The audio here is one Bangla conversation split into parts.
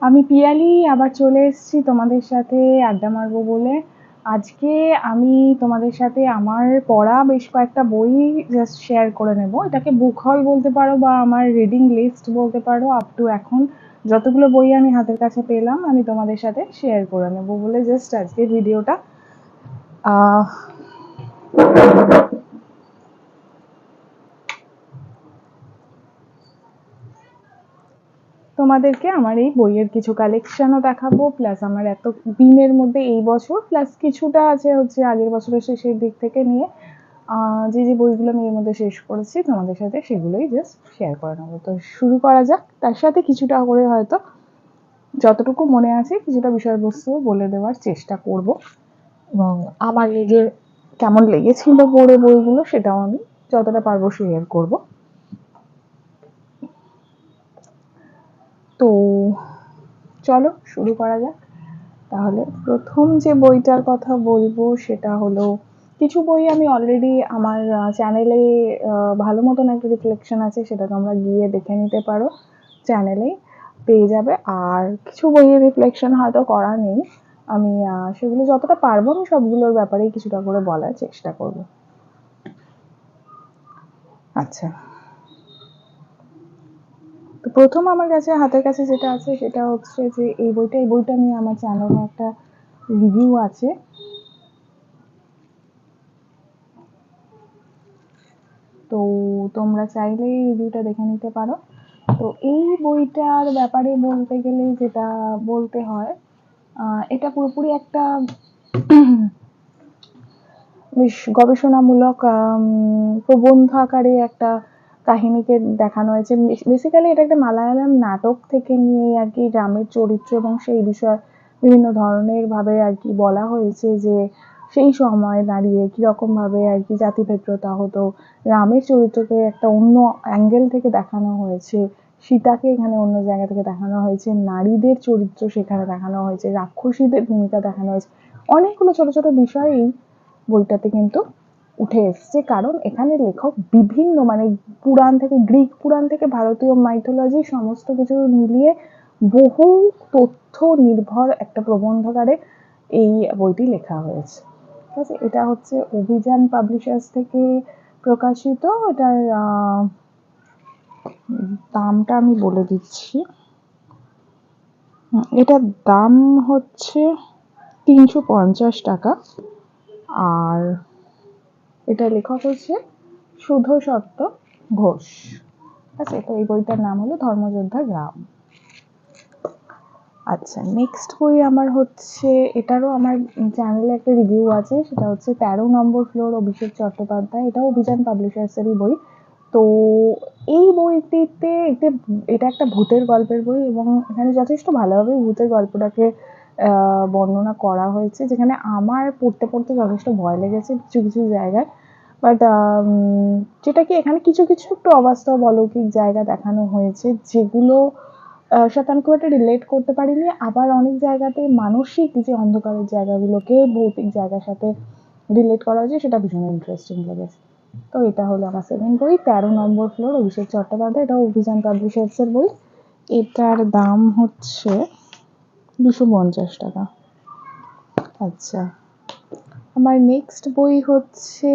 আমি পিয়ালি, আবার চলে এসেছি তোমাদের সাথে আড্ডা মারবো বলে। আজকে আমি তোমাদের সাথে আমার পড়া বেশ কয়েকটা বই জাস্ট শেয়ার করে নেব। এটাকে বুক হল বলতে পারো বা আমার রিডিং লিস্ট বলতে পারো আপ টু এখন যতগুলো বই আমি হাতের কাছে পেলাম, আমি তোমাদের সাথে শেয়ার করে নেব বলে জাস্ট আজকে ভিডিওটা তোমাদেরকে আমার এই বইয়ের কিছু কালেকশনও দেখাবো প্লাস আমার এত দিনের মধ্যে এই বছর প্লাস কিছুটা আছে হচ্ছে আগের বছরের শেষের দিক থেকে নিয়ে। যে যে বইগুলো আমি এর মধ্যে শেষ করেছি, তোমাদের সাথে সেগুলোই জাস্ট শেয়ার করে নেব। তো শুরু করা যাক। তার সাথে কিছুটা করে হয়তো যতটুকু মনে আছে, কিছুটা বিষয়বস্তু বলে দেওয়ার চেষ্টা করব। এবং আমার নিজের কেমন লেগেছিল পড়ে বইগুলো, সেটাও আমি যতটা পারব শেয়ার করব তো চলো শুরু করা যাক। তাহলে প্রথম যে বইটার কথা বলব সেটা হলো, কিছু বই আমি অলরেডি আমার চ্যানেলে ভালো মতন একটা রিফ্লেকশন আছে, সেটা তোমরা গিয়ে দেখে নিতে পারো চ্যানেলেই পেয়ে যাবে। আর কিছু বইয়ের রিফ্লেকশন হয়তো করা নেই। আমি সেগুলো যতটা পারব আমি সবগুলোর ব্যাপারেই কিছুটা করে বলার চেষ্টা করব। আচ্ছা তো প্রথম আমার কাছে, হাতের কাছে যেটা আছে সেটা হচ্ছে যে এই বইটা এই বইটা নিয়ে আমার চ্যানেলে একটা রিভিউ আছে। তো তোমরা চাইলে রিভিউটা দেখে নিতে পারো। তো এই বইটার ব্যাপারে বলতে গেলে যেটা বলতে হয় এটা পুরোপুরি একটা বেশ গবেষণামূলক প্রবন্ধ আকারে একটা কাহিনীকে দেখানো হয়েছে। বেসিক্যালি এটা একটা মালায়ালাম নাটক থেকে নিয়ে আর কি গ্রামের চরিত্র এবং সেই বিষয়ে বিভিন্ন ধরনের ভাবে আর কি বলা হয়েছে যে সেই সময় দাঁড়িয়ে কীরকম ভাবে আর কি জাতিভেদ্রতা হতো। রামের চরিত্রকে একটা অন্য অ্যাঙ্গেল থেকে দেখানো হয়েছে। সীতাকে এখানে অন্য জায়গা থেকে দেখানো হয়েছে। নারীদের চরিত্র সেখানে দেখানো হয়েছে। রাক্ষসীদের ভূমিকা দেখানো হয়েছে। অনেকগুলো ছোট ছোট বিষয় এই বইটাতে কিন্তু উঠে এসছে কারণ এখানে লেখক বিভিন্ন মানে পুরাণ থেকে, গ্রিক পুরাণ থেকে ভারতীয় মাইথোলজি সমস্ত কিছু মিলিয়ে বহু তথ্য নির্ভর একটা প্রবন্ধকারে এই বইটি লেখা হয়েছে। ঠিক আছে? এটা হচ্ছে অভিযান পাবলিশার্স থেকে প্রকাশিত। এটার দামটা আমি বলে দিচ্ছি। এটার দাম হচ্ছে তিনশো পঞ্চাশ টাকা। আর এটা লেখক হচ্ছে সুধ সত্য ঘোষ। আচ্ছা তো এই বইটার নাম হলো ধর্মযোদ্ধা গ্রাম। আচ্ছা নেক্সট বই আমার হচ্ছে, এটারও আমার চ্যানেলে একটা রিভিউ আছে, সেটা হচ্ছে তেরো নম্বর ফ্লোর অভিষেক চট্টোপাধ্যায়। এটাও অভিযান পাবলিশার্সেরই বই। তো এই বইটিতে এটা একটা ভূতের গল্পের বই এবং এখানে যথেষ্ট ভালোভাবে ভূতের গল্পটাকে বর্ণনা করা হয়েছে, যেখানে আমার পড়তে পড়তে যথেষ্ট ভয় লেগেছে কিছু কিছু জায়গায়। বাট যেটা কি এখানে কিছু কিছু একটু অবাস্তব, অলৌকিক জায়গা দেখানো হয়েছে, যেগুলো সাথে আমি খুব একটা রিলেট করতে পারিনি। আবার অনেক জায়গাতে মানসিক যে অন্ধকারের জায়গাগুলোকে ভৌতিক জায়গার সাথে রিলেট করা হয়েছে, সেটা ভীষণ ইন্টারেস্টিং লেগেছে। তো এটা হলো আমার সেকেন্ড বই, তেরো নম্বর ফ্লোর অভিষেক চট্টোপাধ্যায়, এটা অভিযান পাবলিশার্সের বই। এটার দাম হচ্ছে দুশো পঞ্চাশ টাকা। আচ্ছা। আমার নেক্সট বই হচ্ছে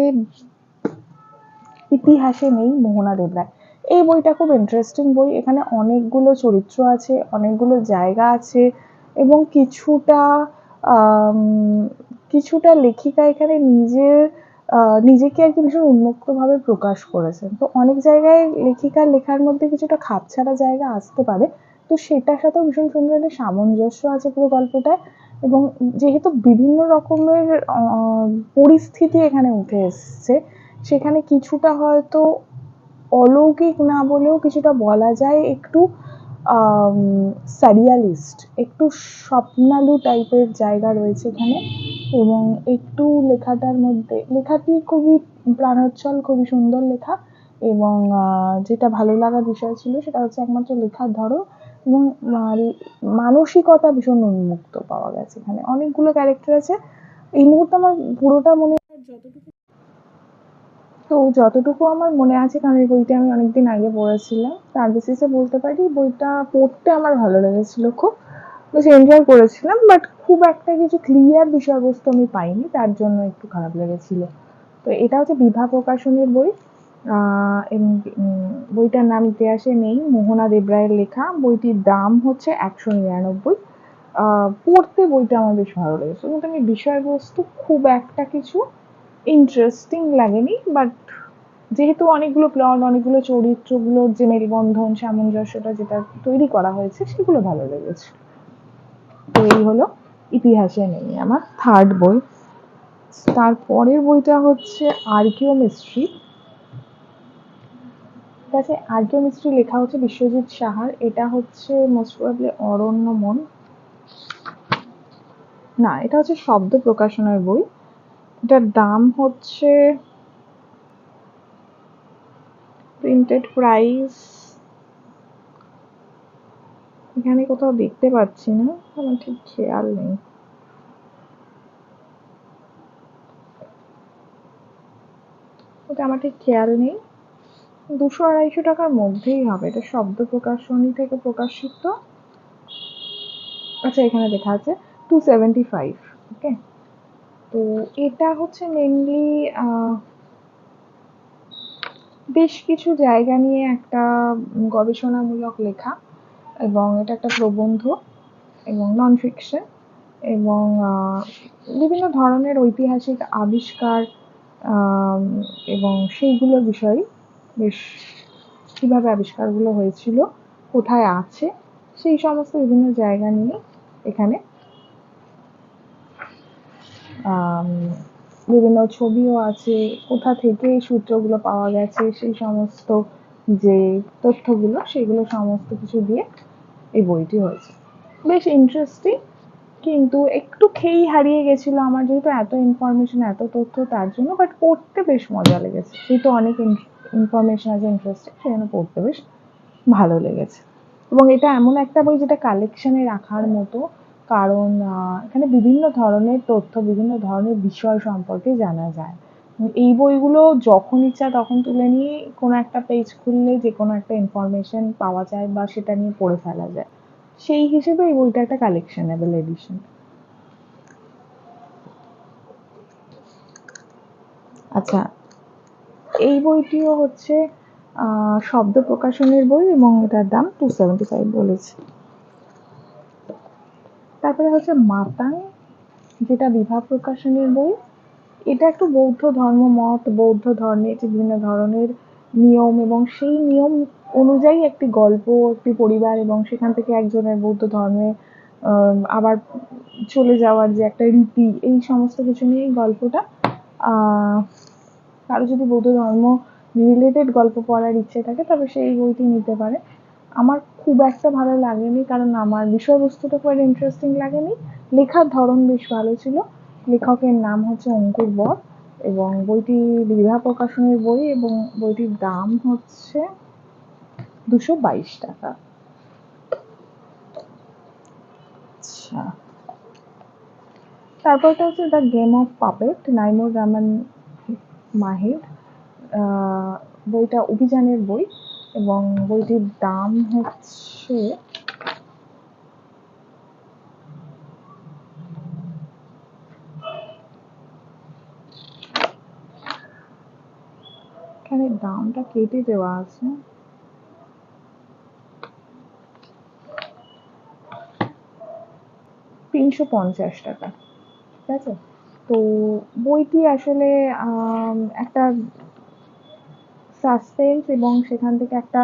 ইতিহাসে নেই, মোহনা দেবরায়। এই বইটা খুব ইন্টারেস্টিং বই। এখানে অনেকগুলো চরিত্র আছে, অনেকগুলো জায়গা আছে এবং কিছুটা কিছুটা লেখিকা এখানে নিজের নিজেকে আর কি ভীষণ উন্মুক্তভাবে প্রকাশ করেছেন। তো অনেক জায়গায় লেখিকার লেখার মধ্যে কিছুটা খাপছাড়া জায়গা আসতে পারে। তো সেটার সাথেও ভীষণ সুন্দর একটা সামঞ্জস্য আছে পুরো গল্পটায় এবং যেহেতু বিভিন্ন রকমের পরিস্থিতি এখানে উঠে এসছে, সেখানে কিছুটা হয়তো অলৌকিক না বলেও কিছুটা বলা যায় একটু সারিয়ালিস্ট একটু স্বপ্নালু টাইপের জায়গা রয়েছে এখানে এবং একটু লেখাটার মধ্যে, লেখাটি খুবই প্রাণোচ্ছল, খুবই সুন্দর লেখা এবং যেটা ভালো লাগার বিষয় ছিল সেটা হচ্ছে একমাত্র লেখার ধরন এবং মানসিকতা ভীষণ উন্মুক্ত পাওয়া গেছে এখানে। অনেকগুলো ক্যারেক্টার আছে। এই মুহূর্তে আমার পুরোটা মনে তো যতটুকু আমার মনে আছে, কারণ এই বইটা আমি অনেকদিন আগে পড়েছিলাম। তার বেসিসে বলতে পারি, বইটা পড়তে আমার ভালো লেগেছিল খুব। বেশ এনজয় করেছিলাম বাট খুব একটা কিছু ক্লিয়ার বিষয়বস্তু আমি পাইনি, তার জন্য একটু খারাপ লেগেছিল। তো এটা হচ্ছে বিভা প্রকাশনের বই। বইটার নাম ইতিহাসে নেই, মোহনা দেবরায়ের লেখা। বইটির দাম হচ্ছে একশো নিরানব্বই। পড়তে বইটা আমার বেশ ভালো লেগেছে। কিন্তু আমি বিষয়বস্তু খুব একটা কিছু ইন্টারেস্টিং লাগেনি বাট যেহেতু অনেকগুলো প্লট অনেকগুলো চরিত্রগুলোর যে মেলবন্ধন সামঞ্জস্যটা যেটা তৈরি করা হয়েছে, সেগুলো ভালো লেগেছে। তো এই হলো ইতিহাসে নেই আমার থার্ড বই। তারপরের বইটা হচ্ছে আর্কিওমিস্ট্রি ঠিক আছে আর্কিওমিস্ট্রি লেখা হচ্ছে বিশ্বজিৎ সাহার। এটা হচ্ছে মোস্ট প্রবলি অরণ্যমন। না, এটা হচ্ছে শব্দ প্রকাশনার বই। এটার দাম হচ্ছে প্রিন্টেড প্রাইস এখানে কোথাও দেখতে পাচ্ছি না, আমার ঠিক খেয়াল নেই। আমার ঠিক খেয়াল নেই। দুশো আড়াইশো টাকার মধ্যেই হবে। এটা শব্দ প্রকাশনী থেকে প্রকাশিত। আচ্ছা এখানে লেখা আছে টু সেভেন্টি ফাইভ ওকে তো এটা হচ্ছে মেনলি বেশ কিছু জায়গা নিয়ে একটা গবেষণামূলক লেখা এবং এটা একটা প্রবন্ধ এবং নন ফিকশন এবং বিভিন্ন ধরনের ঐতিহাসিক আবিষ্কার এবং সেইগুলোর বিষয়ে বেশ কীভাবে আবিষ্কারগুলো হয়েছিল, কোথায় আছে, সেই সমস্ত বিভিন্ন জায়গা নিয়ে এখানে বিভিন্ন ছবিও আছে, কোথা থেকে সূত্রগুলো পাওয়া গেছে, সেই সমস্ত যে তথ্যগুলো, সেগুলো সমস্ত কিছু দিয়ে এই বইটি হয়েছে। বেশ ইন্টারেস্টিং কিন্তু একটু খেয়েই হারিয়ে গেছিল আমার, যেহেতু এত ইনফরমেশন এত তথ্য, তার জন্য বাট পড়তে বেশ মজা লেগেছে। যেহেতু অনেক ইনফরমেশন আছে ইন্টারেস্টিং সেজন্য পড়তে বেশ ভালো লেগেছে। এবং এটা এমন একটা বই যেটা কালেকশনে রাখার মতো, কারণ এখানে বিভিন্ন ধরনের তথ্য, বিভিন্ন ধরনের বিষয় সম্পর্কে জানা যায়। এই বইগুলো যখন ইচ্ছা তখন তুলে নিয়ে কোনো একটা পেজ খুললে যে কোনো একটা ইনফরমেশন পাওয়া যায় বা সেটা নিয়ে পড়ে ফেলা যায়। সেই হিসেবে এই বইটা একটা কালেকশনেবল এডিশন আচ্ছা এই বইটিও হচ্ছে শব্দ প্রকাশনের বই এবং এটার দাম টু সেভেন্টি ফাইভ বলেছে। তারপরে হচ্ছে মাতাং, যেটা বিভা প্রকাশনের বই। এটা একটু বৌদ্ধ ধর্ম, মত বৌদ্ধ ধর্মের বিভিন্ন ধরনের নিয়ম এবং সেই নিয়ম অনুযায়ী একটি গল্প, একটি পরিবার এবং সেখান থেকে একজনের বৌদ্ধ ধর্মে আবার চলে যাওয়ার যে একটা রীতি, এই সমস্ত কিছু নিয়ে এই গল্পটা কারও যদি বৌদ্ধ ধর্ম রিলেটেড গল্প পড়ার ইচ্ছে থাকে, তবে সেই বইটি নিতে পারে। আমার খুব একটা ভালো লাগেনি, কারণ আমার বিষয়বস্তুটা খুব ইন্টারেস্টিং লাগেনি। লেখার ধরন বেশ ভালো ছিল। লেখকের নাম হচ্ছে অঙ্কুর বর এবং বইটি বিভা প্রকাশনের বই এবং বইটির দাম হচ্ছে দুশো বাইশ টাকা। আচ্ছা। তারপরটা হচ্ছে the game of puppet, Naimur Rahman Mahir বইটা অভিযানের বই এবং বইটির দাম হচ্ছে এখানে দামটা কেটে দেওয়া আছে। তিনশো পঞ্চাশ টাকা। ঠিক আছে? তো বইটি আসলে একটা সাসপেন্স এবং সেখান থেকে একটা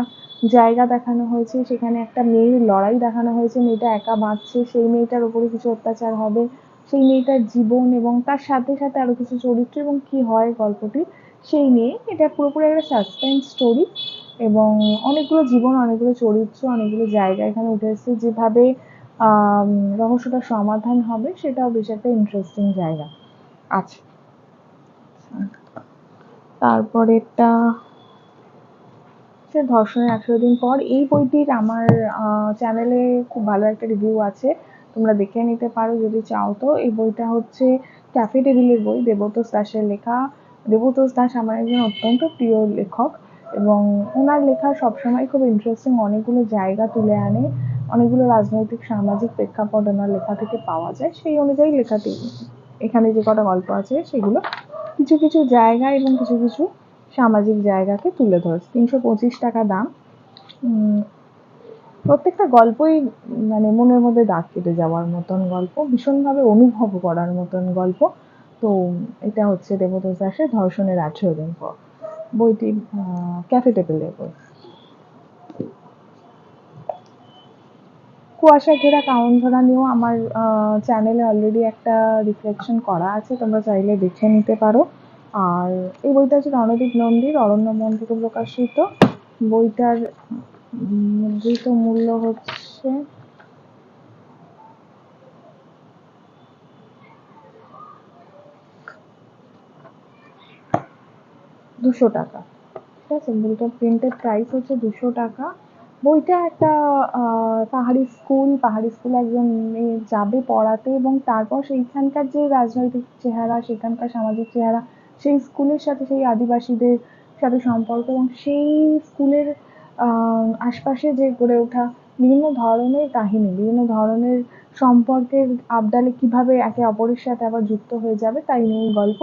জায়গা দেখানো হয়েছে। সেখানে একটা মেয়ের লড়াই দেখানো হয়েছে। মেয়েটা একা বাঁচছে, সেই মেয়েটার ওপরে কিছু অত্যাচার হবে, সেই মেয়েটার জীবন এবং তার সাথে সাথে আরও কিছু চরিত্র এবং কি হয় গল্পটি, সেই নিয়ে এটা পুরোপুরি একটা সাসপেন্স স্টোরি এবং অনেকগুলো জীবন, অনেকগুলো চরিত্র, অনেকগুলো জায়গা এখানে উঠে এসেছে। যেভাবে রহস্যটার সমাধান হবে, সেটাও বেশ একটা ইন্টারেস্টিং জায়গা। আছে। তারপরেরটা হচ্ছে ধর্ষণের একশো দিন পর। এই বইটির আমার চ্যানেলে খুব ভালো একটা রিভিউ আছে। তোমরা দেখে নিতে পারো যদি চাও তো। এই বইটা হচ্ছে ক্যাফে টেবিলের বই দেবতোষ দাসের লেখা। দেবতোষ দাস আমার একজন অত্যন্ত প্রিয় লেখক এবং ওনার লেখা সবসময় খুব ইন্টারেস্টিং অনেকগুলো জায়গা তুলে আনে। অনেকগুলো রাজনৈতিক, সামাজিক প্রেক্ষাপট ওনার লেখা থেকে পাওয়া যায়। সেই অনুযায়ী লেখাটি এখানে যে কটা গল্প আছে, সেগুলো কিছু কিছু জায়গা এবং কিছু কিছু সামাজিক জায়গাকে তুলে ধরেছে তিনশো পঁচিশ টাকা দাম। প্রত্যেকটা গল্পই মানে মনের মধ্যে দাগ কেটে যাওয়ার মতন গল্প, ভীষণভাবে অনুভব করার মতন গল্প। তো এটা হচ্ছে দেবদাস দাসের ধর্ষণের আঠেরো দিন পর। বইটি ক্যাফে টেবিলের বই কুয়াশা ঘেরা কাউন ধরা নিয়েও আমার চ্যানেলে অলরেডি একটা রিফ্লেকশন করা আছে, তোমরা চাইলে দেখে নিতে পারো। আর এই বইটা হচ্ছে রণদীপ নন্দীর, অরণ্য মন থেকে প্রকাশিত। বইটার মুদ্রিত মূল্য হচ্ছে দুশো টাকা। ঠিক আছে? বইটার প্রিন্টের প্রাইস হচ্ছে দুশো টাকা। বইটা একটা পাহাড়ি স্কুল, পাহাড়ি স্কুলে একজন মেয়ে যাবে পড়াতে এবং তারপর সেইখানকার যে রাজনৈতিক চেহারা, সেখানকার সামাজিক চেহারা, সেই স্কুলের সাথে সেই আদিবাসীদের সাথে সম্পর্ক এবং সেই স্কুলের আশপাশে যে গড়ে ওঠা বিভিন্ন ধরনের কাহিনী, বিভিন্ন ধরনের সম্পর্কের আবডালে কীভাবে একে অপরের সাথে আবার যুক্ত হয়ে যাবে তাই নিয়ে গল্প।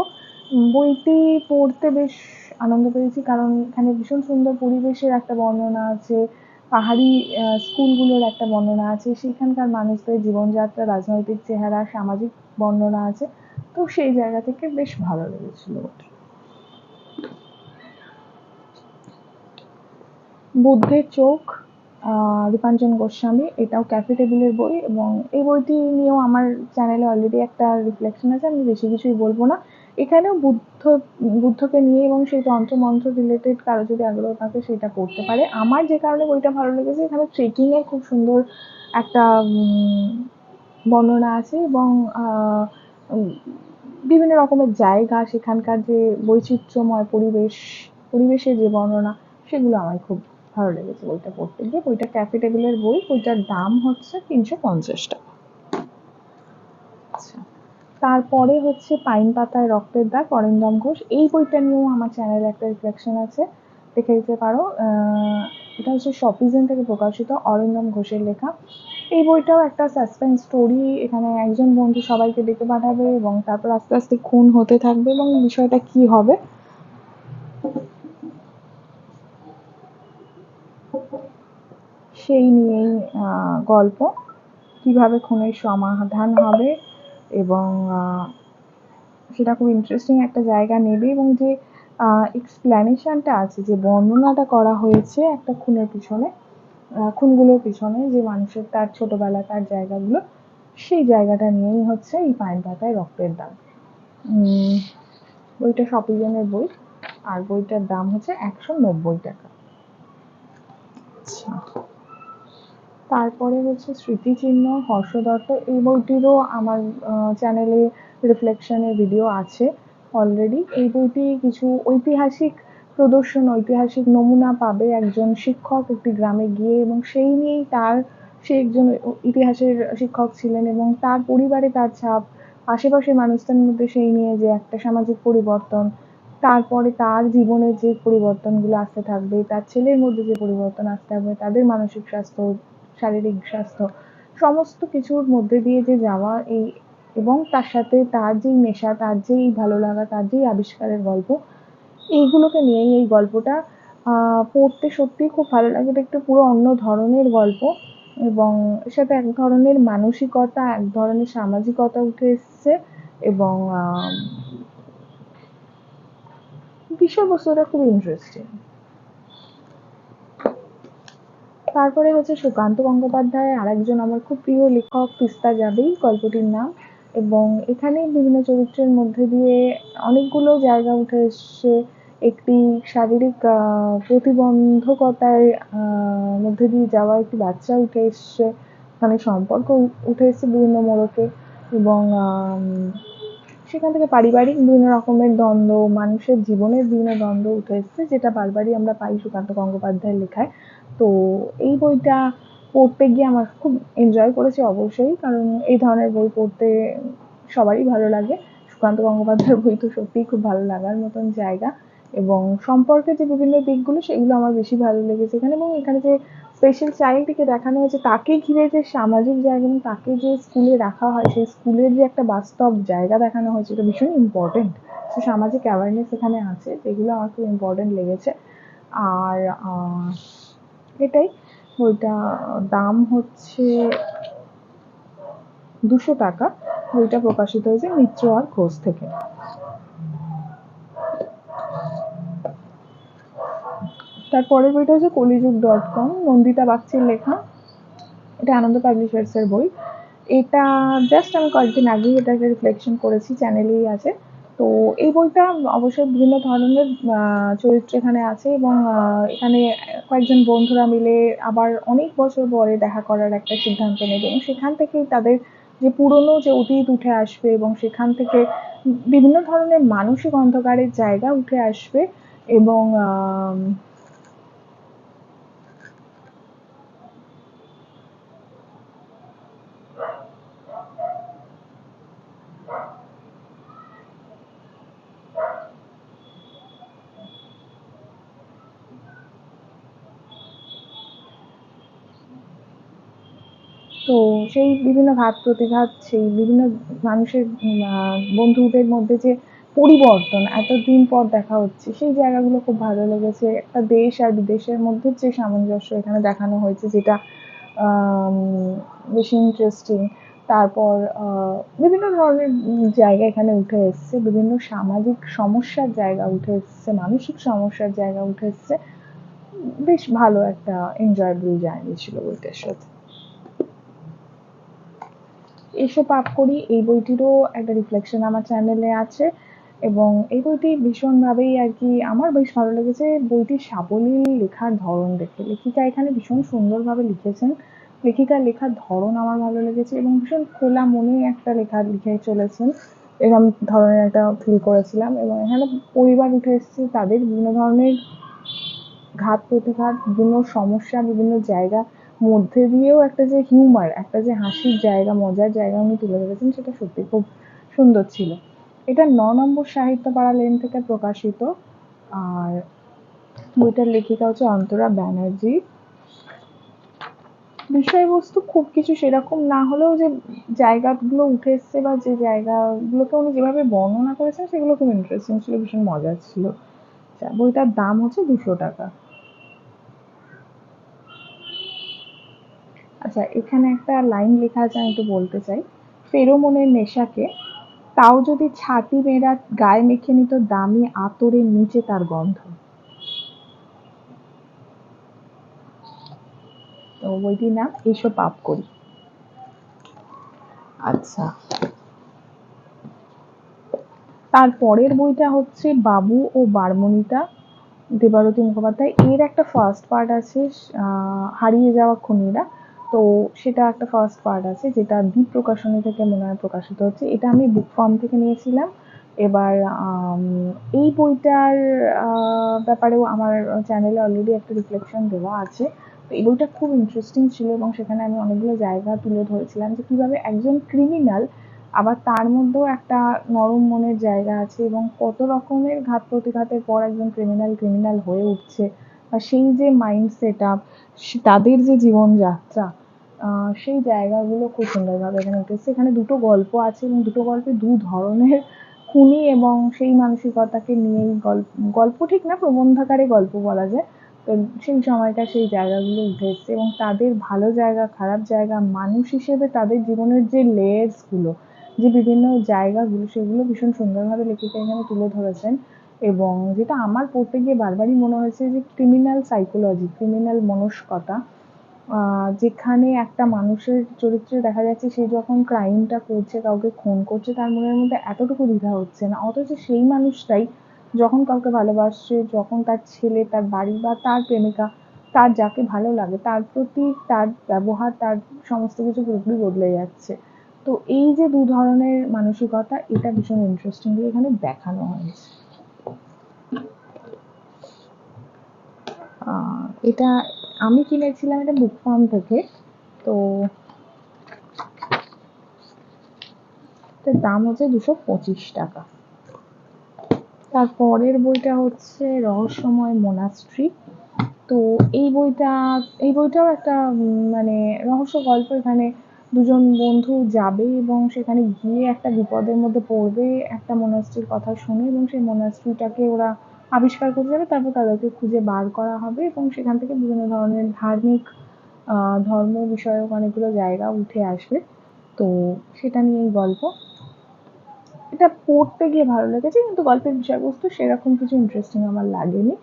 বইটি পড়তে বেশ আনন্দ পেয়েছি কারণ এখানে ভীষণ সুন্দর পরিবেশের একটা বর্ণনা আছে পাহাড়ি স্কুলগুলোর একটা বর্ণনা আছে। সেখানকার মানুষদের জীবনযাত্রা, রাজনৈতিক চেহারা, সামাজিক বর্ণনা আছে। তো সেই জায়গা থেকে বেশ ভালো লেগেছিল বুদ্ধের চোখ রূপাঞ্জন গোস্বামী, এটাও ক্যাফে টেবিলের বই এবং এই বইটি নিয়েও আমার চ্যানেলে অলরেডি একটা রিফ্লেকশন আছে। আমি বেশি কিছুই বলব না। এখানেও বুদ্ধ, বুদ্ধকে নিয়ে এবং সেই তন্ত্রমন্ত্র রিলেটেড কারও যদি আগ্রহ থাকে সেটা পড়তে পারে। আমার যে কারণে বইটা ভালো লেগেছে, এখানে ট্রেকিংয়ের খুব সুন্দর একটা বর্ণনা আছে এবং বিভিন্ন রকমের জায়গা, সেখানকার যে বৈচিত্র্যময় পরিবেশ, পরিবেশের যে বর্ণনা, সেগুলো আমার খুব ভালো লেগেছে বইটা পড়তে গিয়ে। বইটা ক্যাফে টেবিলের বই, বইটার দাম হচ্ছে তিনশো পঞ্চাশ টাকা। আচ্ছা। তারপরে হচ্ছে পাইন পাতায় রক্তের দাগ, অরিন্দম ঘোষ। এই বইটা নিয়েও আমার চ্যানেলে একটা রিফ্লেকশন আছে। দেখে দিতে পারো। এটা হচ্ছে শপিজেন থেকে প্রকাশিত অরিন্দম ঘোষের লেখা। এই বইটাও একটা সাসপেন্স স্টোরি এখানে একজন বন্ধু সবাইকে ডেকে পাঠাবে এবং তারপর আস্তে আস্তে খুন হতে থাকবে এবং বিষয়টা কি হবে। সেই নিয়েই গল্প। কীভাবে খুনের সমাধান হবে? এবং সেটা খুব ইন্টারেস্টিং একটা জায়গা নেবে এবং যে এক্সপ্ল্যানেশনটা আছে যে বর্ণনাটা করা হয়েছে একটা খুনের পিছনে খুনগুলোর পিছনে যে মানুষের তার ছোটবেলা তার জায়গাগুলো সেই জায়গাটা নিয়েই হচ্ছে এই পাইন পাতায় রক্তের দাগ উম, বইটা শপিজনের বই আর বইটার দাম হচ্ছে একশো নব্বই টাকা। আচ্ছা। তারপরে হচ্ছে স্মৃতিচিহ্ন হর্ষ দত্ত এই বইটিরও আমার চ্যানেলে রিফ্লেকশনের ভিডিও আছে অলরেডি এই বইটি কিছু ঐতিহাসিক প্রদর্শন, ঐতিহাসিক নমুনা পাবে একজন শিক্ষক একটি গ্রামে গিয়ে এবং সেই নিয়েই তার, সে একজন ইতিহাসের শিক্ষক ছিলেন এবং তার পরিবারে তার ছাপ, আশেপাশের মানুষদের মধ্যে সেই নিয়ে যে একটা সামাজিক পরিবর্তন, তারপরে তার জীবনে যে পরিবর্তনগুলো আসতে থাকবে, তার ছেলের মধ্যে যে পরিবর্তন আসতে থাকবে, তাদের মানসিক স্বাস্থ্য শারীরিক স্বাস্থ্য, সমস্ত কিছুর মধ্যে দিয়ে যে যাওয়া এই এবং তার সাথে তার যেই নেশা, তার যেই ভালো লাগা, তার যেই আবিষ্কারের গল্প, এইগুলোকে নিয়েই এই গল্পটা পড়তে সত্যিই খুব ভালো লাগে। এটা একটু পুরো অন্য ধরনের গল্প এবং সাথে এক ধরনের মানসিকতা, এক ধরনের সামাজিকতা উঠে এসছে এবং বিষয়বস্তুটা খুব ইন্টারেস্টিং তারপরে হচ্ছে সুকান্ত গঙ্গোপাধ্যায় আরেকজন আমার খুব প্রিয় লেখক, তিস্তা যাবেই গল্পটির নাম। এবং এখানে বিভিন্ন চরিত্রের মধ্যে দিয়ে অনেকগুলো জায়গা উঠে এসছে। একটি শারীরিক প্রতিবন্ধকতার মধ্যে দিয়ে যাওয়া একটি বাচ্চা উঠে এসছে। মানে সম্পর্ক উঠে এসছে বিভিন্ন মোড়কে। এবং সেখান থেকে পারিবারিক বিভিন্ন রকমের দ্বন্দ্ব, মানুষের জীবনের বিভিন্ন দ্বন্দ্ব উঠে এসছে, যেটা বারবারই আমরা পাই সুকান্ত গঙ্গোপাধ্যায়ের লেখায়। তো এই বইটা পড়তে গিয়ে আমার খুব এনজয় করেছি অবশ্যই, কারণ এই ধরনের বই পড়তে সবারই ভালো লাগে। সুকান্ত গঙ্গোপাধ্যায়ের বই তো সত্যিই খুব ভালো লাগার মতন জায়গা এবং সম্পর্কে যে বিভিন্ন দিকগুলো সেগুলো আমার বেশি ভালো লেগেছে এখানে এবং এখানে যে স্পেশাল চাইল্ডটিকে দেখানো হয়েছে, তাকে ঘিরে যে সামাজিক জায়গা এবং তাকে যে স্কুলে রাখা হয়, সেই স্কুলের যে একটা বাস্তব জায়গা দেখানো হয়েছে, এটা ভীষণ ইম্পর্টেন্ট তো সামাজিক অ্যাওয়ারনেস এখানে আছে, যেগুলো আমার খুব ইম্পর্টেন্ট লেগেছে। আর এটাই। বইটা দাম হচ্ছে দুশো টাকা। বইটা প্রকাশিত হয়েছে মিত্র আর ঘোষ থেকে। তারপরের বইটা হচ্ছে কলিযুগ ডট কম। নন্দিতা বাগচির লেখা। এটা আনন্দ পাবলিশার্সের বই। এটা জাস্ট আমি কয়েকদিন আগেই এটাকে রিফ্লেকশন করেছি চ্যানেলেই আছে। তো এই বইটা অবশ্যই বিভিন্ন ধরনের আহ, চরিত্র এখানে আছে এবং আহ, এখানে কয়েকজন বন্ধুরা মিলে আবার অনেক বছর পরে দেখা করার একটা সিদ্ধান্ত নেবে এবং সেখান থেকেই তাদের যে পুরনো যে অতীত উঠে আসবে এবং সেখান থেকে বিভিন্ন ধরনের মানসিক অন্ধকারের জায়গা উঠে আসবে এবং তো সেই বিভিন্ন ঘাত প্রতিঘাত সেই বিভিন্ন মানুষের বন্ধুদের মধ্যে যে পরিবর্তন, এতদিন পর দেখা হচ্ছে, সেই জায়গাগুলো খুব ভালো লেগেছে। একটা দেশ আর বিদেশের মধ্যে যে সামঞ্জস্য এখানে দেখানো হয়েছে, যেটা বেশি ইন্টারেস্টিং তারপর বিভিন্ন ধরনের জায়গা এখানে উঠে এসছে, বিভিন্ন সামাজিক সমস্যার জায়গা উঠে এসছে, মানসিক সমস্যার জায়গা উঠে এসছে। বেশ ভালো একটা এনজয়েবল জার্নি ছিল বইটার সাথে। এসো পাপ করি, এই বইটিরও একটা রিফ্লেকশন আমার চ্যানেলে আছে এবং এই বইটি ভীষণভাবেই আর কি আমার বেশ ভালো লেগেছে। বইটির সাবলীল লেখার ধরন দেখে। লেখিকা এখানে ভীষণ সুন্দরভাবে লিখেছেন। লেখিকার লেখার ধরন আমার ভালো লেগেছে এবং ভীষণ খোলা মনে একটা লেখা লিখে চলেছেন। এরকম ধরনের একটা ফিল করেছিলাম এবং এখানে পরিবার উঠে এসেছে, তাদের বিভিন্ন ধরনের ঘাত প্রতিঘাত বিভিন্ন সমস্যা, বিভিন্ন জায়গা মধ্যে দিয়েও একটা যে হিউমার একটা যে হাসির জায়গা, মজার জায়গা উনি তুলে ধরেছেন, সেটা সত্যি খুব সুন্দর ছিল। এটা ন নম্বর সাহিত্য পাড়া লেন থেকে প্রকাশিত। আর বইটার লেখিকা হচ্ছে অন্তরা ব্যানার্জি। বিষয়বস্তু খুব কিছু সেরকম না হলেও যে জায়গাগুলো উঠে এসছে বা যে জায়গাগুলোকে উনি যেভাবে বর্ণনা করেছেন, সেগুলো খুব ইন্টারেস্টিং ছিল, ভীষণ মজার ছিল। আচ্ছা বইটার দাম হচ্ছে দুশো টাকা। আচ্ছা এখানে একটা লাইন লেখা আছে, আমি একটু বলতে চাই। ফেরোমনের নেশাকে, তাও যদি ছাতি মেয়েরা গায়ে মেখে নিত দামি আতরের নিচে তার গন্ধ। তো বইটির নাম, এসো পাপ করি। আচ্ছা। তারপরের বইটা হচ্ছে, বাবু ও বারমণিতা, দেবারতী মুখোপাধ্যায়। এর একটা ফার্স্ট পার্ট আছে হারিয়ে যাওয়া খুনিরা। তো সেটা একটা ফার্স্ট পার্ট আছে, যেটা দ্বীপ প্রকাশনী থেকে মনে হয় প্রকাশিত হচ্ছে। এটা আমি বুক ফর্ম থেকে নিয়েছিলাম। এবার এই বইটার ব্যাপারেও আমার চ্যানেলে অলরেডি একটা রিফ্লেকশন দেওয়া আছে। তো এই বইটা খুব ইন্টারেস্টিং ছিল এবং সেখানে আমি অনেকগুলো জায়গা তুলে ধরেছিলাম যে কীভাবে একজন ক্রিমিনাল আবার তার মধ্যেও একটা নরম মনের জায়গা আছে এবং কত রকমের ঘাত প্রতিঘাতের পর একজন ক্রিমিনাল ক্রিমিনাল হয়ে উঠছে। সেই যে মাইন্ড সেট আপ তাদের যে জীবনযাত্রা সেই জায়গাগুলো খুব সুন্দরভাবে এখানে উঠেছে। এখানে দুটো গল্প আছে এবং দুটো গল্পে দু ধরনের খুনি এবং সেই মানসিকতাকে নিয়েই গল্প গল্প ঠিক না, প্রবন্ধাকারে গল্প বলা যায়। তো সেই সময়কার সেই জায়গাগুলো উঠে এসছে এবং তাদের ভালো জায়গা, খারাপ জায়গা, মানুষ হিসেবে তাদের জীবনের যে লেয়ার্সগুলো যে বিভিন্ন জায়গাগুলো, সেগুলো ভীষণ সুন্দরভাবে লেখিকা এখানে তুলে ধরেছেন। এবং যেটা আমার পড়তে গিয়ে বারবারই মনে হয়েছে যে ক্রিমিনাল সাইকোলজি ক্রিমিনাল মনস্কতা যেখানে একটা মানুষের চরিত্রে দেখা যাচ্ছে সে যখন ক্রাইমটা করছে, কাউকে খুন করছে, তার মনের মধ্যে এতটুকু দ্বিধা হচ্ছে না। অথচ সেই মানুষটাই যখন কাউকে ভালোবাসছে, যখন তার ছেলে, তার বাড়ি বা তার প্রেমিকা, তার যাকে ভালো লাগে, তার প্রতি তার ব্যবহার, তার সমস্ত কিছু পুরোপুরি বদলে যাচ্ছে। তো এই যে দু ধরনের মানসিকতা, এটা ভীষণ ইন্টারেস্টিংলি এখানে দেখানো হয়েছে। এটা আমি কিনেছিলাম এটা বুক ফার্ম থেকে। তো এটার দাম হচ্ছে দুশো পঁচিশ টাকা। তার পরের বইটা হচ্ছে রহস্যময় মোনাস্ট্রি তো এই বইটা, এই বইটাও একটা মানে রহস্য গল্প। এখানে দুজন বন্ধু যাবে এবং সেখানে গিয়ে একটা বিপদের মধ্যে পড়বে, একটা মোনাস্ট্রির কথা শুনে এবং সেই মোনাস্ট্রিটাকে ওরা আবিষ্কার করতে যাবে, তারপর তাদেরকে খুঁজে বার করা হবে এবং সেখান থেকে বিভিন্ন ধরনের ধার্মিক ধর্ম বিষয়ক অনেকগুলো জায়গা উঠে আসবে। তো সেটা নিয়েই গল্প। এটা পড়তে গিয়ে ভালো লেগেছে, কিন্তু গল্পের বিষয়বস্তু সেরকম কিছু ইন্টারেস্টিং আমার লাগেনি।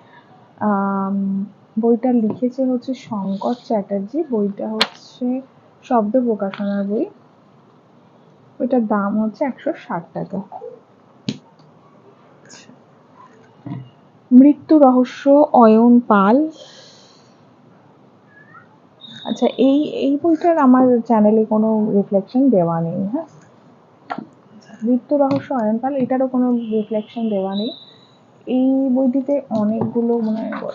বইটা লিখেছে হচ্ছে শঙ্কর চ্যাটার্জি, বইটা হচ্ছে শব্দ প্রকাশনার বই। বইটার দাম হচ্ছে একশো ষাট টাকা। মৃত্যু রহস্য, অয়ন পাল। আচ্ছা এই এই বইটার আমার চ্যানেলে কোনো রিফ্লেকশন দেওয়া নেই হ্যাঁ? মৃত্যু রহস্য, অয়ন পাল, এটারও কোনো রিফ্লেকশন দেওয়া নেই। এই বইটিতে অনেকগুলো মনে হয়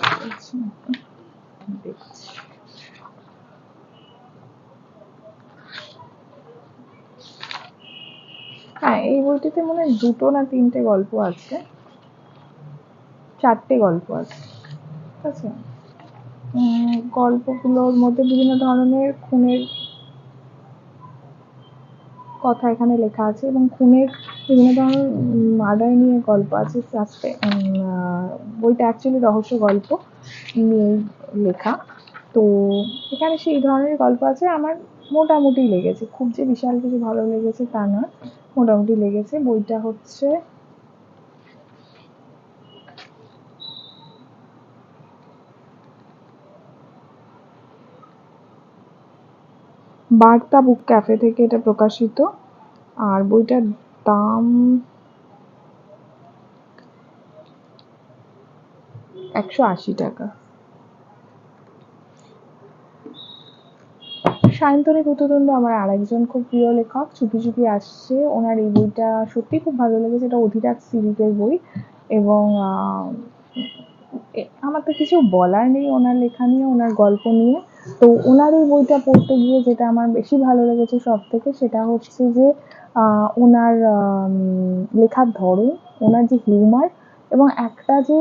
দেখছি হ্যাঁ এই বইটিতে মনে হয় দুটো না তিনটে গল্প আছে। চারটে গল্প আছে। ঠিক আছে? গল্পগুলোর মধ্যে বিভিন্ন ধরনের খুনের কথা এখানে লেখা আছে এবং খুনের বিভিন্ন ধরনের মার্ডার নিয়ে গল্প আছে। সাসপে বইটা অ্যাকচুয়ালি রহস্য গল্প নিয়ে লেখা। তো এখানে সেই ধরনের গল্প আছে। আমার মোটামুটি লেগেছে। খুব যে বিশাল কিছু ভালো লেগেছে তা নয়। মোটামুটি লেগেছে। বইটা হচ্ছে বার্তা বুক ক্যাফে থেকে এটা প্রকাশিত। আর বইটার দাম একশো আশি টাকা। সায়ন্তনী পুতদণ্ড আমার আরেকজন খুব প্রিয় লেখক, চুপি চুপি আসছে। ওনার এই বইটা সত্যি খুব ভালো লেগেছে। এটা অধিরাজ সিরিজের বই এবং আমার তো কিছু বলার নেই ওনার লেখা নিয়ে, ওনার গল্প নিয়ে। তো ওনার এই বইটা পড়তে গিয়ে যেটা আমার বেশি ভালো লেগেছে সব থেকে সেটা হচ্ছে যে ওনার লেখার ধরন ওনার যে হিউমার এবং একটা যে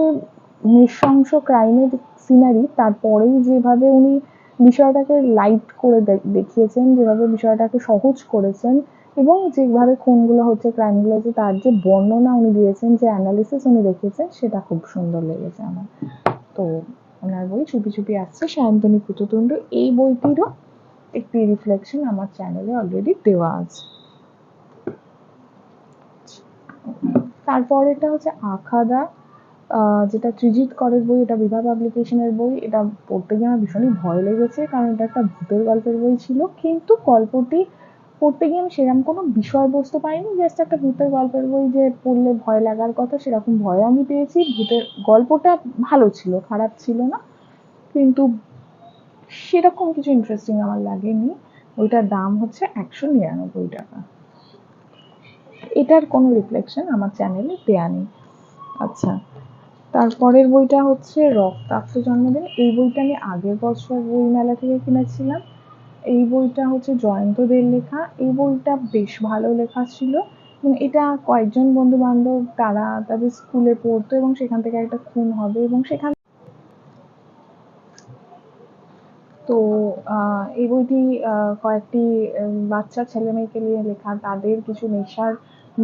নৃশংস ক্রাইমের সিনারি তারপরেই যেভাবে উনি বিষয়টাকে লাইট করে দেখিয়েছেন, যেভাবে বিষয়টাকে সহজ করেছেন এবং যেভাবে খুনগুলো হচ্ছে ক্রাইমগুলো হচ্ছে, তার যে বর্ণনা উনি দিয়েছেন, যে অ্যানালিসিস উনি রেখেছেন সেটা খুব সুন্দর লেগেছে আমার। তো ওনার বই চুপি চুপি আসছে। সায়ন্তনী পুততুণ্ড, এই বইটিরও একটি রিফ্লেকশন আমার চ্যানেলে অলরেডি দেওয়া আছে। তারপরেটা হচ্ছে আখাদা যেটা ত্রিজিৎ করের বই, এটা বিভা পাবলিকেশনের বই, এটা পড়তে গিয়ে আমার ভীষণই ভয় লেগেছে, কারণ এটা একটা ভূতের গল্পের বই ছিল। কিন্তু গল্পটি পড়তে গিয়ে আমি সেরকম কোনো বিষয়বস্তু পাইনি জাস্ট একটা ভূতের গল্পের বই যে পড়লে ভয় লাগার কথা, সেরকম ভয় আমি পেয়েছি। ভূতের গল্পটা ভালো ছিল, খারাপ ছিল না, কিন্তু সেরকম কিছু ইন্টারেস্টিং আমার লাগেনি। ওইটার দাম হচ্ছে একশো নিরানব্বই টাকা। এটার কোনো রিফ্লেকশন আমার চ্যানেলে দেয়া নেই। আচ্ছা তারপরের বইটা হচ্ছে রক্তাক্ত জন্মদিন। এই বইটা আমি আগের বছর বই মেলা থেকে কিনেছিলাম। এই বইটা হচ্ছে জয়ন্ত দের লেখা। এই বইটা বেশ ভালো লেখা ছিল। এবং এটা কয়েকজন বন্ধু বান্ধব তারা তাদের স্কুলে পড়তো এবং সেখান থেকে একটা খুন হবে এবং সেখান তো আহ, এই বইটি আহ, কয়েকটি বাচ্চা ছেলে মেয়েকে নিয়ে লেখা। তাদের কিছু নেশার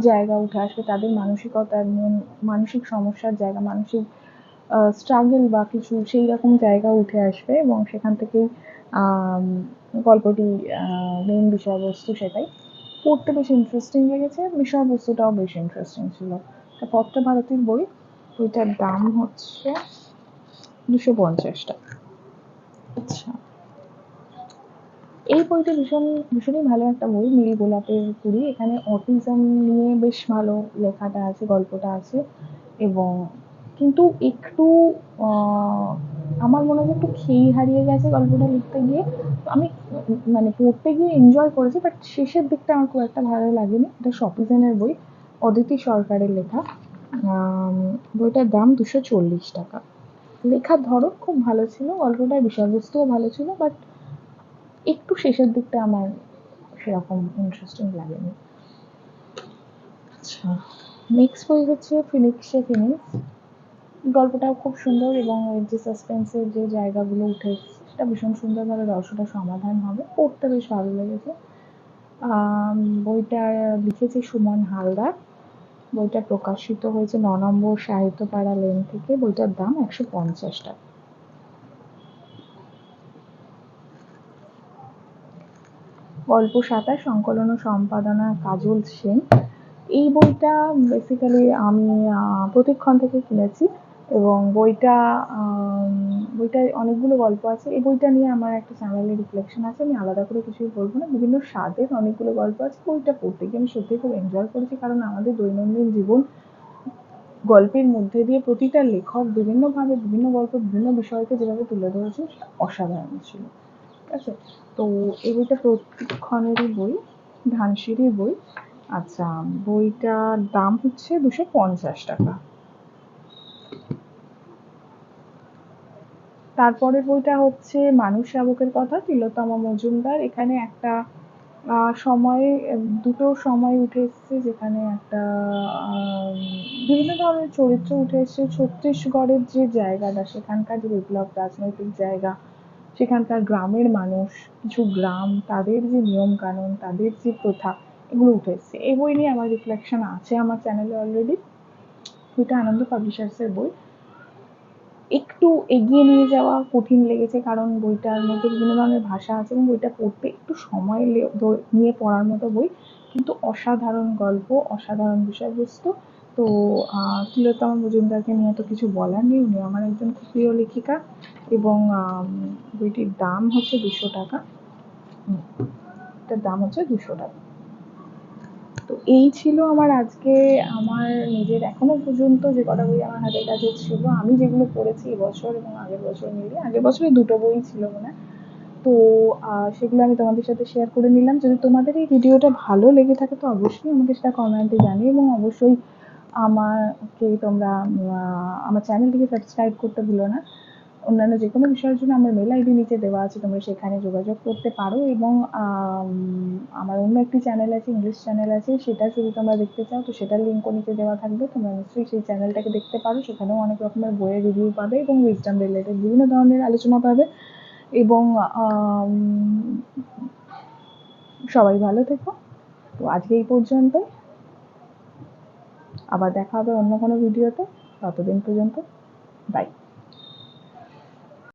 জায়গা উঠে আসবে। তাদের মানসিকতার মন মানসিক সমস্যার জায়গা মানসিক স্ট্রাগল বা কিছু সেই রকম জায়গা উঠে আসবে এবং সেখান থেকেই আম, গল্পটি মেন বিষয়বস্তু সেটাই। পড়তে বেশ ইন্টারেস্টিং লেগেছে, বিষয়বস্তুটাও বেশ ইন্টারেস্টিং ছিল। পত্র ভারতীর বই, বইটার দাম হচ্ছে দুশো পঞ্চাশ টাকা। আচ্ছা। এই বইটা ভীষণ, ভীষণই ভালো একটা বই, নীল গোলাপের কুড়ি এখানে অটিজম নিয়ে বেশ ভালো লেখাটা আছে, গল্পটা আছে। এবং কিন্তু একটু আমার মনে হয় একটু খেই হারিয়ে গেছে গল্পটা লিখতে গিয়ে। আমি মানে পড়তে গিয়ে এনজয় করেছি বাট শেষের দিকটা আমার খুব একটা ভালো লাগেনি। এটা শপিজেনের বই, অদিতি সরকারের লেখা। বইটার দাম দুশো চল্লিশ টাকা। লেখার ধরন খুব ভালো ছিল। গল্পটার বিষয়বস্তুও ভালো ছিল বাট একটু শেষের দিকটা আমার সেরকম ইন্টারেস্টিং লাগেনি। আচ্ছা নেক্সট বই হচ্ছে ফিনিক্সে ফিনিক্স গল্পটাও খুব সুন্দর এবং যে সাসপেন্সের যে জায়গাগুলো উঠে সেটা ভীষণ সুন্দরভাবে রহস্যটা সমাধান হবে, পড়তে বেশ ভালো লেগেছে। বইটা লিখেছে সুমন হালদার। বইটা প্রকাশিত হয়েছে ন নম্বর সাহিত্যপাড়া লেন থেকে, বইটার দাম একশো পঞ্চাশ টাকা। গল্প সাঁতার, সংকলন ও সম্পাদনা, কাজল সেন। এই বইটা বেসিক্যালি আমি প্রতিক্ষণ থেকে কিনেছি এবং বইটা বইটায় অনেকগুলো গল্প আছে। এই বইটা নিয়ে আমার একটা চ্যানেলে রিফ্লেকশন আছে। আমি আলাদা করে কিছুই বলব না। বিভিন্ন স্বাদের অনেকগুলো গল্প আছে। বইটা পড়তে গিয়ে আমি সত্যিই খুব এনজয় করেছি। কারণ আমাদের দৈনন্দিন জীবন গল্পের মধ্যে দিয়ে প্রতিটা লেখক বিভিন্নভাবে বিভিন্ন গল্প বিভিন্ন বিষয়কে যেভাবে তুলে ধরেছে অসাধারণ ছিল। ঠিক আছে? তো এই বইটা প্রতিক্ষণেরই বই, ধানসিঁড়ির বই। আচ্ছা বইটার দাম হচ্ছে দুশো পঞ্চাশ টাকা। তারপরের বইটা হচ্ছে মানুষ শাবকের কথা, তিলোত্তমা মজুমদার। এখানে একটা সময়ে, দুটো সময় উঠে এসেছে যেখানে একটা বিভিন্ন ধরনের চরিত্র উঠে এসেছে। ছত্তিশগড়ের যে জায়গাটা, সেখানকার যে বিপ্লব, রাজনৈতিক জায়গা, সেখানকার গ্রামের মানুষ, কিছু গ্রাম, তাদের যে নিয়ম কানুন তাদের যে প্রথা, এগুলো উঠে এসেছে। এই বই নিয়ে আমার রিফ্লেকশন আছে আমার চ্যানেলে অলরেডি বইটা আনন্দ পাবলিশার্সের বই। একটু এগিয়ে নিয়ে যাওয়া কঠিন লেগেছে কারণ বইটার মধ্যে বিভিন্ন ধরনের ভাষা আছে এবং বইটা পড়তে একটু সময় নিয়ে পড়ার মতো বই, কিন্তু অসাধারণ গল্প, অসাধারণ বিষয়বস্তু। তো তিলোত্তমা মজুমদারকে নিয়ে তো কিছু বলার নেই। উনি আমার একজন খুব প্রিয় লেখিকা এবং বইটির দাম হচ্ছে দুশো টাকা। এটার দাম হচ্ছে দুশো টাকা। তো এই ছিল আমার আজকে আমার নিজের এখনও পর্যন্ত যে কটা বই আমার হাতের কাছে ছিল, আমি যেগুলো পড়েছি এবছর এবং আগের বছর মিলিয়ে, আগের বছরে দুটো বই ছিল মনে হয়। তো সেগুলো আমি তোমাদের সাথে শেয়ার করে নিলাম যদি তোমাদের এই ভিডিওটা ভালো লেগে থাকে তো অবশ্যই আমাকে সেটা কমেন্টে জানিও এবং অবশ্যই আমাকে তোমরা আমার চ্যানেলটিকে সাবস্ক্রাইব করতে ভুলো না অন্যান্য যে কোনো বিষয়ের জন্য আমার মেল আইডি নিচে দেওয়া আছে, তোমরা সেখানে যোগাযোগ করতে পারো এবং আমার অন্য একটি চ্যানেল আছে ইংলিশ চ্যানেল আছে সেটা যদি তোমরা দেখতে চাও, তো সেটার লিঙ্কও নিচে দেওয়া থাকবে। তোমরা নিশ্চয়ই সেই চ্যানেলটাকে দেখতে পারো, সেখানেও অনেক রকমের বইয়ের রিভিউ পাবে এবং উইজডম রিলেটেড বিভিন্ন ধরনের আলোচনা পাবে এবং সবাই ভালো থেকো। তো আজকে এই পর্যন্ত আবার দেখা হবে অন্য কোনো ভিডিওতে ততদিন পর্যন্ত বাই